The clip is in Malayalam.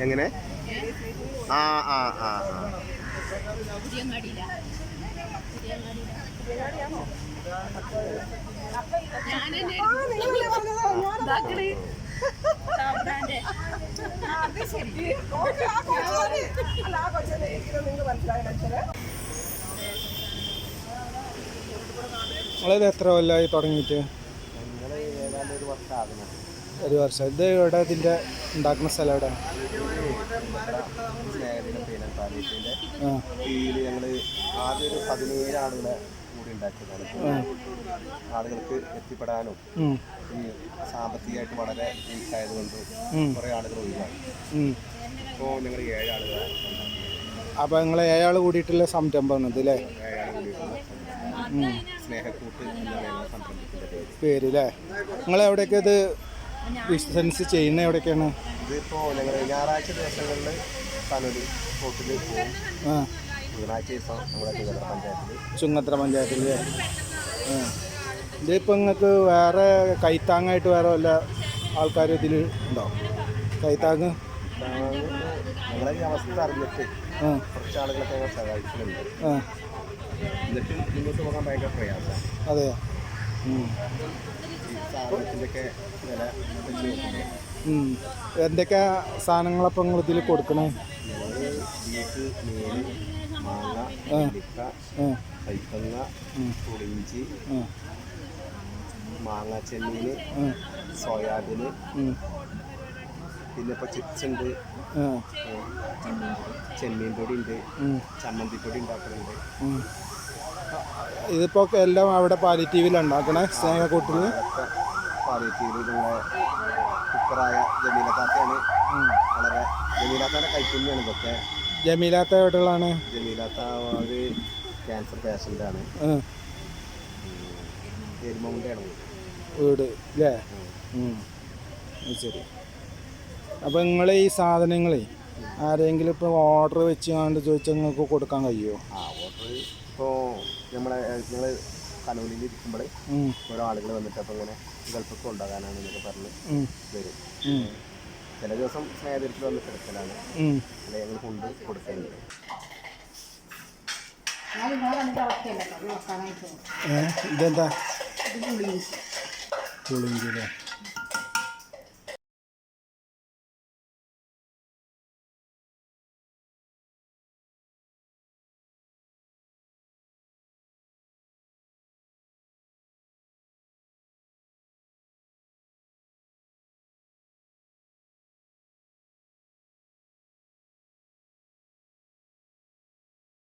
എങ്ങനെ? ആ ആ ആ ആ. നിങ്ങളിത് എത്ര കൊല്ലമായി തുടങ്ങിയിട്ട്? ഏതാണ്ട് ഒരു വർഷം. ഇത് ഇവിടെ ഇതിന്റെ ഉണ്ടാക്കുന്ന സ്ഥലം എവിടെ സ്നേഹദിനം പേന പാലീസിന്റെ ആ. കീഴിൽ ഞങ്ങൾ ആദ്യം ഒരു പതിനേഴ് ആളുകളെ കൂടി ഉണ്ടാക്കിയതാണ്. ആളുകൾക്ക് എത്തിപ്പെടാനും ഈ സാമ്പത്തികമായിട്ട് വളരെ വീക്കായതുകൊണ്ട് കൊണ്ട് കുറേ ആളുകൾ ഒഴിവാണ് ഇപ്പോ ഇപ്പോൾ ഞങ്ങൾ ഏഴ് ആളുകളെ അപ്പോൾ നിങ്ങൾ ഏഴാൾ കൂടിയിട്ടുള്ള സംരംഭമാണ് ഇത് അല്ലേ? ഏഴാൾ കൂടിയിട്ടുള്ള സ്നേഹക്കൂട്ട് എന്ന സംരംഭത്തിന്റെ പേര്. പേര് അല്ലേ? നിങ്ങൾ എവിടെയൊക്കെ ഇത് ബിസിനസ് ചെയ്യുന്ന എവിടെയൊക്കെയാണ്? ഇതിപ്പോൾ ഞങ്ങൾ ഞായറാഴ്ച ദിവസങ്ങളിൽ തലൊരു റോട്ടിൽ പോകും ബുധനാഴ്ച ദിവസം നമ്മുടെ തിരുവല്ല പഞ്ചായത്തിൽ ചുങ്ങത്ര പഞ്ചായത്തിൽ ഇതിപ്പോൾ നിങ്ങൾക്ക് വേറെ കൈത്താങ്ങായിട്ട് വേറെ വല്ല ആൾക്കാർ ഇതിൽ ഉണ്ടോ? കൈത്താങ് ഞങ്ങളെ ഈ അവസ്ഥ അറിഞ്ഞിട്ട് കുറച്ച് ആളുകളൊക്കെ ഞങ്ങൾ സഹായിക്കുന്നുണ്ട് എന്നിട്ടും മുന്നോട്ട് പോകാൻ ഭയങ്കര പ്രയാസമാണ്. അതെ എന്തൊക്കെ സാധനങ്ങളപ്പം നിങ്ങൾ ഇതിൽ കൊടുക്കണേ. പുളിഞ്ചി മാങ്ങ ചെമ്മീൻ സോയാബീന്. പിന്നെ ഇപ്പോൾ ചിപ്സ് ഉണ്ട്. ചെമ്മീൻ പൊടി ഉണ്ട്. ചമ്മന്തിപ്പൊടി ചമ്മന്തി പൊടി ഉണ്ടാക്കുന്നുണ്ട്. ഇതിപ്പോൾ എല്ലാം അവിടെ പാലിറ്റീവിൽ ഉണ്ടാക്കണേ സ്നേഹക്കൂട്ടിൽ പാലിറ്റീവിലുള്ള കുക്കറായ ജമീലത്താത്തയാണ്. വളരെ ജമീലാത്താന്റെ കൈക്കുഞ്ഞാണ് ഇതൊക്കെ. ജമീലാത്ത എവിടെയുള്ളതാണ്? ജമീലാത്ത ഒരു ക്യാൻസർ പേഷ്യന്റാണ് ആ. എരുമമുണ്ടയാണ്? വീട് അല്ലേ. ശരി. അപ്പോൾ നിങ്ങൾ ഈ സാധനങ്ങളെ ആരെങ്കിലും ഇപ്പോൾ ഓർഡർ വെച്ച് കണ്ട് ചോദിച്ചാൽ നിങ്ങൾക്ക് കൊടുക്കാൻ കഴിയുമോ ആ ഓർഡർ ഇപ്പോൾ നമ്മളെ ഞങ്ങൾ കനൂലിൽ ഇരിക്കുമ്പോൾ. ഓരോ ആളുകൾ വന്നിട്ട് അപ്പൊ ഇങ്ങനെ ഗൾഫൊക്കെ ഉണ്ടാകാനാണ് എന്നൊക്കെ പറഞ്ഞ്. വരും. ചില ദിവസം സ്നേഹത്തിൽ വന്ന് കിടക്കലാണ്. അല്ലെ അല്ലെങ്കിൽ ഞങ്ങൾ കൊണ്ട് കൊടുക്കലുണ്ട് ഇതെന്താ? പുളിഞ്ചി അല്ലേ